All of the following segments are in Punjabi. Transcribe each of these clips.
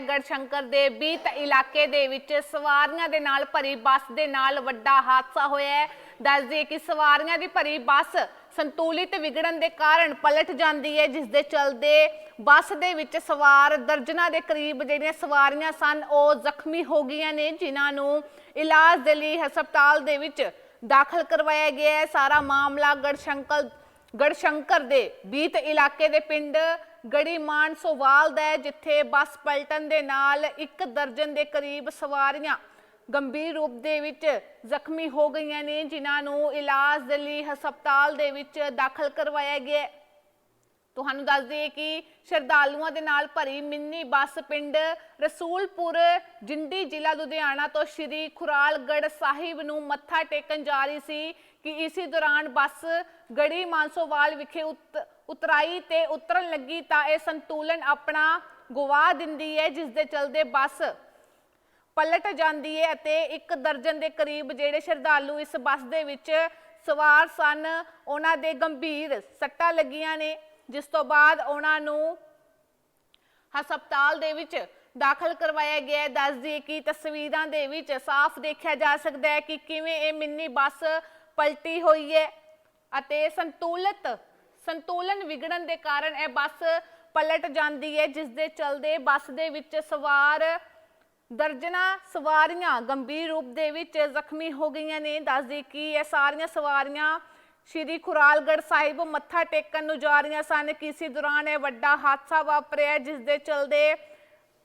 ਗੜਸ਼ੰਕਰ ਦੇ ਬੀਤ ਇਲਾਕੇ ਦੇ ਵਿੱਚ ਸਵਾਰੀਆਂ ਦੇ ਨਾਲ ਭਰੀ ਬੱਸ ਦੇ ਨਾਲ ਵੱਡਾ ਹਾਦਸਾ ਹੋਇਆ ਹੈ। ਦੱਸ ਦਈਏ ਕਿ ਸਵਾਰੀਆਂ ਦੀ ਭਰੀ ਬੱਸ ਸੰਤੁਲਿਤ ਵਿਗੜਨ ਦੇ ਕਾਰਨ ਪਲਟ ਜਾਂਦੀ ਹੈ, ਜਿਸ ਦੇ ਚਲਦੇ ਬੱਸ ਦੇ ਵਿੱਚ ਸਵਾਰ ਦਰਜਨਾਂ ਦੇ ਕਰੀਬ ਜਿਹੜੀਆਂ ਸਵਾਰੀਆਂ ਸਨ, ਉਹ ਜ਼ਖਮੀ ਹੋ ਗਈਆਂ ਨੇ, ਜਿਨ੍ਹਾਂ ਨੂੰ ਇਲਾਜ ਦੇ ਲਈ ਹਸਪਤਾਲ ਦੇ ਵਿੱਚ ਦਾਖਲ ਕਰਵਾਇਆ ਗਿਆ ਹੈ। ਸਾਰਾ ਮਾਮਲਾ ਗੜਸ਼ੰਕਰ ਗੜਸ਼ੰਕਰ ਦੇ ਬੀਤ ਇਲਾਕੇ ਦੇ ਪਿੰਡ ਗੜੀਮਾਨ ਸੋਵਾਲ ਦਾ ਹੈ, ਜਿੱਥੇ ਬੱਸ ਪਲਟਣ ਦੇ ਨਾਲ ਇੱਕ ਦਰਜਨ ਦੇ ਕਰੀਬ ਸਵਾਰੀਆਂ ਗੰਭੀਰ ਰੂਪ ਦੇ ਵਿੱਚ ਜ਼ਖਮੀ ਹੋ ਗਈਆਂ ਨੇ, ਜਿਨ੍ਹਾਂ ਨੂੰ ਇਲਾਜ ਦੇ ਲਈ ਹਸਪਤਾਲ ਦੇ ਵਿੱਚ ਦਾਖਲ ਕਰਵਾਇਆ ਗਿਆ ਹੈ। ਤੁਹਾਨੂੰ ਦੱਸ ਦਈਏ ਕਿ ਸ਼ਰਧਾਲੂਆਂ ਦੇ ਨਾਲ ਭਰੀ ਮਿੰਨੀ ਬੱਸ ਪਿੰਡ ਰਸੂਲਪੁਰ, ਜਿੰਦੀ ਜ਼ਿਲ੍ਹਾ ਲੁਧਿਆਣਾ ਤੋਂ ਸ਼੍ਰੀ ਖੁਰਾਲਗੜ੍ਹ ਸਾਹਿਬ ਨੂੰ ਮੱਥਾ ਟੇਕਣ ਜਾ ਰਹੀ ਸੀ ਕਿ ਇਸੇ ਦੌਰਾਨ ਬੱਸ ਗੜੀ ਮਾਨਸੋਵਾਲ ਵਿਖੇ ਉਤ- ਉਤਰਾਈ ਤੇ ਉਤਰਨ ਲੱਗੀ ਤਾਂ ਇਹ ਸੰਤੁਲਨ ਆਪਣਾ ਗਵਾ ਦਿੰਦੀ ਹੈ, ਜਿਸ ਦੇ ਚਲਦੇ ਬੱਸ ਪਲਟ ਜਾਂਦੀ ਹੈ ਅਤੇ ਇੱਕ ਦਰਜਨ ਦੇ ਕਰੀਬ ਜਿਹੜੇ ਸ਼ਰਧਾਲੂ ਇਸ ਬੱਸ ਦੇ ਵਿੱਚ ਸਵਾਰ ਸਨ, ਉਹਨਾਂ ਦੇ ਗੰਭੀਰ ਸੱਟਾਂ ਲੱਗੀਆਂ ਨੇ। ਜਿਸ ਤੋਂ ਬਾਅਦ ਉਹਨਾਂ ਨੂੰ ਹਸਪਤਾਲ ਦੇ ਵਿੱਚ ਦਾਖਲ ਕਰਵਾਇਆ ਗਿਆ ਹੈ। ਦੱਸ ਦਈਏ ਕਿ ਤਸਵੀਰਾਂ ਦੇ ਵਿੱਚ ਸਾਫ਼ ਦੇਖਿਆ ਜਾ ਸਕਦਾ ਹੈ ਕਿ ਕਿਵੇਂ ਇਹ ਮਿੰਨੀ ਬੱਸ ਪਲਟੀ ਹੋਈ ਹੈ ਅਤੇ ਸੰਤੁਲਿਤ, ਸੰਤੁਲਨ ਵਿਗੜਨ ਦੇ ਕਾਰਨ ਇਹ ਬੱਸ ਪਲਟ ਜਾਂਦੀ ਹੈ, ਜਿਸ ਦੇ ਚਲਦੇ ਬੱਸ ਦੇ ਵਿੱਚ ਸਵਾਰ ਦਰਜਨਾ ਸਵਾਰੀਆਂ ਗੰਭੀਰ ਰੂਪ ਦੇ ਵਿੱਚ ਜ਼ਖਮੀ ਹੋ ਗਈਆਂ ਨੇ। ਦੱਸਦੀ ਕਿ ਇਹ ਸਾਰੀਆਂ ਸਵਾਰੀਆਂ ਸ਼੍ਰੀ ਖੁਰਾਲਗੜ੍ਹ ਸਾਹਿਬ ਮੱਥਾ ਟੇਕਣ ਨੂੰ ਜਾ ਰਹੀਆਂ ਸਨ ਕਿਸੇ ਦੌਰਾਨ ਇਹ ਵੱਡਾ ਹਾਦਸਾ ਵਾਪਰਿਆ, ਜਿਸ ਦੇ ਚਲਦੇ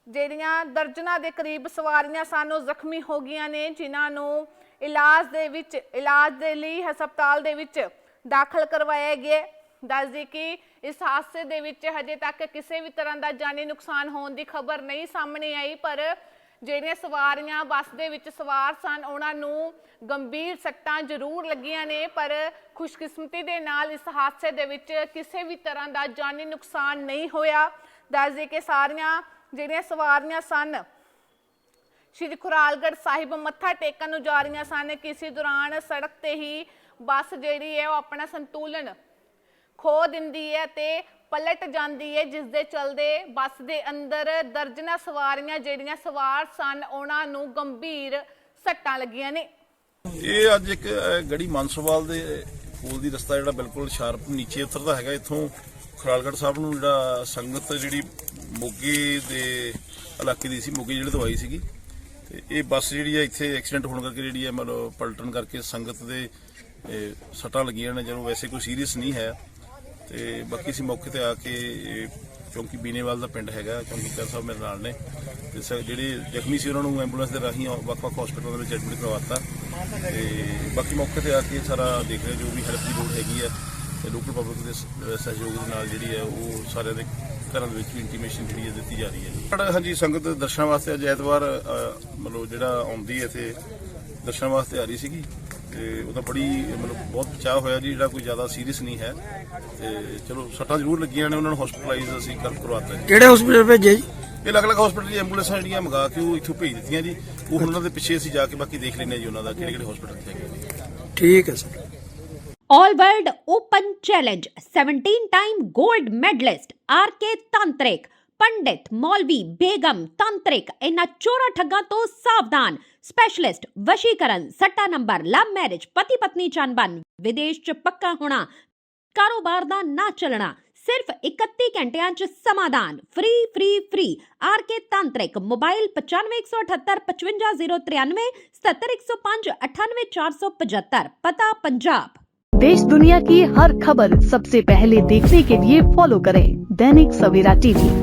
ਜਿਹੜੀਆਂ ਦਰਜਨਾ ਦੇ ਕਰੀਬ ਸਵਾਰੀਆਂ ਸਨ, ਉਹ ਜ਼ਖਮੀ ਹੋ ਗਈਆਂ ਨੇ, ਜਿਨ੍ਹਾਂ ਨੂੰ ਇਲਾਜ ਦੇ ਵਿੱਚ, ਇਲਾਜ ਦੇ ਲਈ ਹਸਪਤਾਲ ਦੇ ਵਿੱਚ ਦਾਖਲ ਕਰਵਾਇਆ ਗਿਆ ਹੈ। ਦੱਸ ਦਈਏ ਕਿ ਇਸ ਹਾਦਸੇ ਦੇ ਵਿੱਚ ਹਜੇ ਤੱਕ ਕਿਸੇ ਵੀ ਤਰ੍ਹਾਂ ਦਾ ਜਾਨੀ ਨੁਕਸਾਨ ਹੋਣ ਦੀ ਖਬਰ ਨਹੀਂ ਸਾਹਮਣੇ ਆਈ, ਪਰ ਜਿਹੜੀਆਂ ਸਵਾਰੀਆਂ ਬੱਸ ਦੇ ਵਿੱਚ ਸਵਾਰ ਸਨ, ਉਹਨਾਂ ਨੂੰ ਗੰਭੀਰ ਸੱਟਾਂ ਜ਼ਰੂਰ ਲੱਗੀਆਂ ਨੇ, ਪਰ ਖੁਸ਼ਕਿਸਮਤੀ ਦੇ ਨਾਲ ਇਸ ਹਾਦਸੇ ਦੇ ਵਿੱਚ ਕਿਸੇ ਵੀ ਤਰ੍ਹਾਂ ਦਾ ਜਾਨੀ ਨੁਕਸਾਨ ਨਹੀਂ ਹੋਇਆ। ਦੱਸ ਕਿ ਸਾਰੀਆਂ ਜਿਹੜੀਆਂ ਸਵਾਰੀਆਂ ਸਨ, ਸ਼੍ਰੀ ਖੁਰਾਲਗੜ੍ਹ ਸਾਹਿਬ ਮੱਥਾ ਟੇਕਣ ਨੂੰ ਜਾ ਰਹੀਆਂ ਸਨ। ਕਿਸੇ ਦੌਰਾਨ ਸੜਕ ਤੇ ਹੀ ਬੱਸ ਜਿਹੜੀ ਹੈ, ਉਹ ਆਪਣਾ ਸੰਤੁਲਨ ਖੋ ਦਿੰਦੀ ਹੈ ਤੇ ਪਲਟ ਜਾਂਦੀ ਹੈ ਜਿਸ ਦੇ ਚਲਦੇ ਬੱਸ ਦੇ ਅੰਦਰ ਦਰਜਨਾ ਸਵਾਰੀਆਂ ਜਿਹੜੀਆਂ ਸਵਾਰ ਸਨ ਉਹਨਾਂ ਨੂੰ ਗੰਭੀਰ ਸੱਟਾਂ ਲੱਗੀਆਂ ਨੇ। ਇਹ ਅੱਜ ਇੱਕ ਅਹ, ਗੜੀ ਮਾਨਸੋਵਾਲ ਦੇ ਕੋਲ ਦੀ ਰਸਤਾ ਜਿਹੜਾ ਬਿਲਕੁਲ ਸ਼ਾਰਪ ਨੀਚੇ ਉਤਰਦਾ ਹੈਗਾ। ਇੱਥੋਂ ਖਰਾਲਗੜ੍ਹ ਸਾਹਿਬ ਨੂੰ ਜਿਹੜਾ ਸੰਗਤ ਜਿਹੜੀ ਮੋਗੇ ਦੇ ਇਲਾਕੇ ਦੀ ਸੀ ਮੋਗੇ ਜਿਹੜੇ ਤੋਂ ਆਈ ਸੀਗੀ। ਤੇ ਇਹ ਬੱਸ ਜਿਹੜੀ ਹੈ ਇੱਥੇ ਐਕਸੀਡੈਂਟ ਹੋਣ ਕਰਕੇ ਜਿਹੜੀ ਹੈ ਮਤਲਬ ਪਲਟਣ ਕਰਕੇ ਸੰਗਤ ਦੇ ਅਹ, ਸੱਟਾਂ ਲੱਗੀਆਂ ਨੇ। ਜਦੋਂ ਵੈਸੇ ਕੋਈ ਸੀਰੀਅਸ ਨਹੀਂ ਹੈ। ਤੇ ਬਾਕੀ ਅਸੀਂ ਮੌਕੇ ਤੇ ਆ ਕੇ ਇਹ ਚੌਂਕੀ ਬੀਨੇਵਾਲ ਦਾ ਪਿੰਡ ਹੈਗਾ ਕਿਉਂਕਿ ਚੌਂਕੀਦਾਰ ਸਾਹਿਬ ਮੇਰੇ ਨਾਲ ਨੇ। ਤੇ ਸ- ਜਿਹੜੇ ਜ਼ਖਮੀ ਸੀ ਉਹਨਾਂ ਨੂੰ ਐਂਬੂਲੈਂਸ ਦੇ ਰਾਹੀਂ ਵੱਖ-ਵੱਖ ਹਸਪਤਾਲਾਂ ਦੇ ਵਿੱਚ ਐਡਮਿਟ ਕਰਵਾਤਾ। ਤੇ ਬਾਕੀ ਮੌਕੇ ਤੇ ਆ ਕੇ ਸਾਰਾ ਦੇਖ ਰਹੇ ਜੋ ਵੀ ਹੈਲਪ ਦੀ ਲੋੜ ਹੈਗੀ ਹੈ, ਤੇ ਲੋਕਲ ਪਬਲਿਕ ਦੇ ਸਹਿਯੋਗ ਦੇ ਨਾਲ ਜਿਹੜੀ ਹੈ, ਉਹ ਸਾਰਿਆਂ ਦੇ ਘਰਾਂ ਦੇ ਵਿੱਚ ਵੀ ਇੰਟੀਮੇਸ਼ਨ ਜਿਹੜੀ ਹੈ ਦਿੱਤੀ ਜਾ ਰਹੀ ਹੈ ਸਾਡਾ ਹਾਂਜੀ, ਸੰਗਤ ਦਰਸ਼ਨਾਂ ਵਾਸਤੇ ਅੱਜ ਐਤਵਾਰ ਮਤਲਬ ਜਿਹੜਾ ਆਉਂਦੀ ਹੈ ਤੇ ਦਰਸ਼ਨਾਂ ਵਾਸਤੇ ਆ ਰਹੀ ਸੀਗੀ? ਤੇ ਉਹਦਾ ਬੜੀ ਮਤਲਬ ਬਹੁਤ ਚਾਹ ਹੋਇਆ ਜੀ ਜਿਹੜਾ ਕੋਈ ਜ਼ਿਆਦਾ ਸੀਰੀਅਸ ਨਹੀਂ ਹੈ। ਤੇ ਚਲੋ ਸੱਟਾਂ ਜ਼ਰੂਰ ਲੱਗੀਆਂ ਨੇ ਉਹਨਾਂ ਨੂੰ ਹਸਪੀਟਲਾਈਜ਼ ਅਸੀਂ ਕਰ ਕਰਵਾਤਾ ਜੀ। ਕਿਹੜੇ ਹਸਪੀਟਲ ਭੇਜਿਆ ਜੀ? ਇਹ ਅਲੱਗ-ਅਲੱਗ ਹਸਪੀਟਲ ਦੀ ਐਂਬੂਲੈਂਸਾਂ ਜਿਹੜੀਆਂ ਮੰਗਾ ਕੇ ਉਹ ਇੱਥੋਂ ਭੇਜ ਦਿੱਤੀਆਂ ਜੀ। ਉਹ ਹੁਣ ਉਹਨਾਂ ਦੇ ਪਿੱਛੇ ਅਸੀਂ ਜਾ ਕੇ ਬਾਕੀ ਦੇਖ ਲੈਂਦੇ ਜੀ ਉਹਨਾਂ ਦਾ ਕਿਹੜੇ ਕਿਹੜੇ ਹਸਪੀਟਲ ਤੇ ਹੈਗੇ ਠੀਕ ਹੈ sir. All World Open Challenge 17 time gold medalist RK Tantrik ਪੰਡਿਤ ਮੌਲਵੀ ਬੇਗਮ ਤੰਤਰਿਕ ਇਹਨਾਂ ਚੋਰਾ ਠੱਗਾਂ ਤੋਂ ਸਾਵਧਾਨ ਸਪੈਸ਼ਲਿਸਟ ਵਸ਼ੀਕਰਨ ਸੱਟਾ ਨੰਬਰ ਲਵ ਮੈਰਿਜ ਪਤੀ ਪਤਨੀ ਚੰਬਨ ਵਿਦੇਸ਼ ਚ ਪੱਕਾ ਹੋਣਾ ਕਾਰੋਬਾਰ ਦਾ ਨਾ ਚੱਲਣਾ ਸਿਰਫ 31 ਘੰਟਿਆਂ ਚ ਸਮਾਧਾਨ free free free RK ਤਾਂਤਰਿਕ mobile 9518 55093 77105 98475 ਪਤਾ ਪੰਜਾਬ देश दुनिया की हर खबर सबसे पहले देखने के लिए फॉलो करें दैनिक सवेरा टीवी